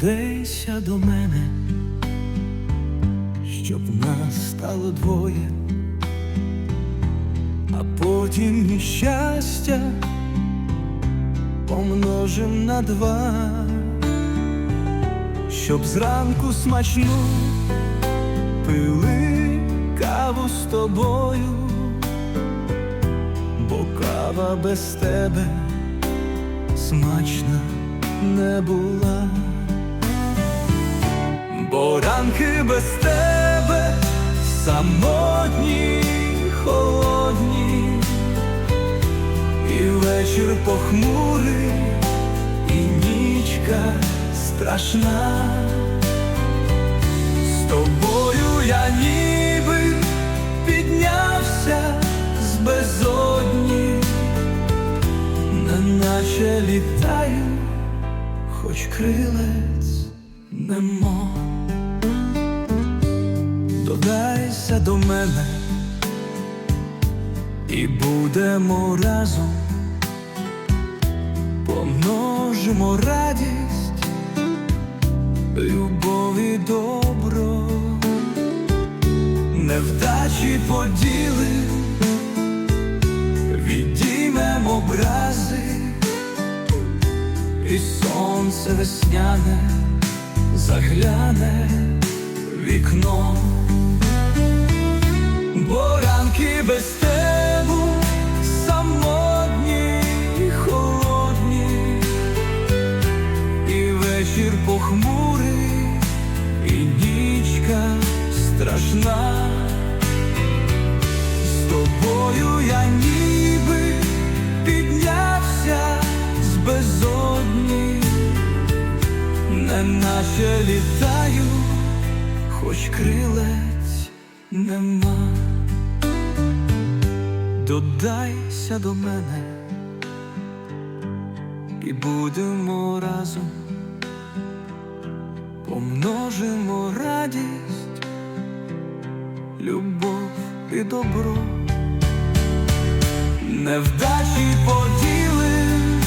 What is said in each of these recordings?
додейся до мене, щоб нас стало двоє, а потім щастя помножим на два, щоб зранку смачну пили каву з тобою, бо кава без тебе смачна не була, бо ранки без тебе самотні, холодні, і вечір похмурий, і нічка страшна. З тобою я ніби піднявся з безодні, неначе літаю, хоч крилець нема. Додайся до мене. І будемо разом, помножимо радість, любов і добро, невдачі поділим, відіймемо образи, і сонце весняне загляне вікно, без тебе самотні, й холодні, і вечір похмурий, і нічка страшна. З тобою я ніби піднявся з безодні, неначе літаю, хоч крилець нема. Додайся до мене і будемо разом, помножимо радість, любов і добро, невдачі поділим,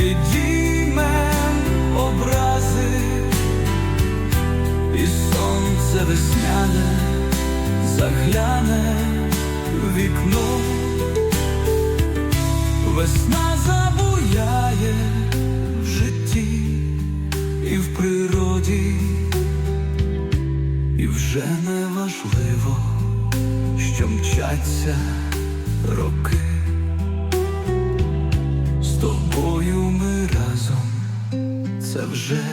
відіймем образи, і сонце весняне загляне в вікно, весна забуяє в житті і в природі, і вже не важливо, що мчаться роки. З тобою ми разом, це вже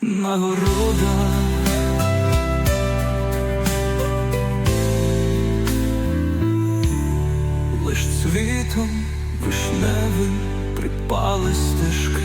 нагорода. Лиш цвітом вишневим припали стежки,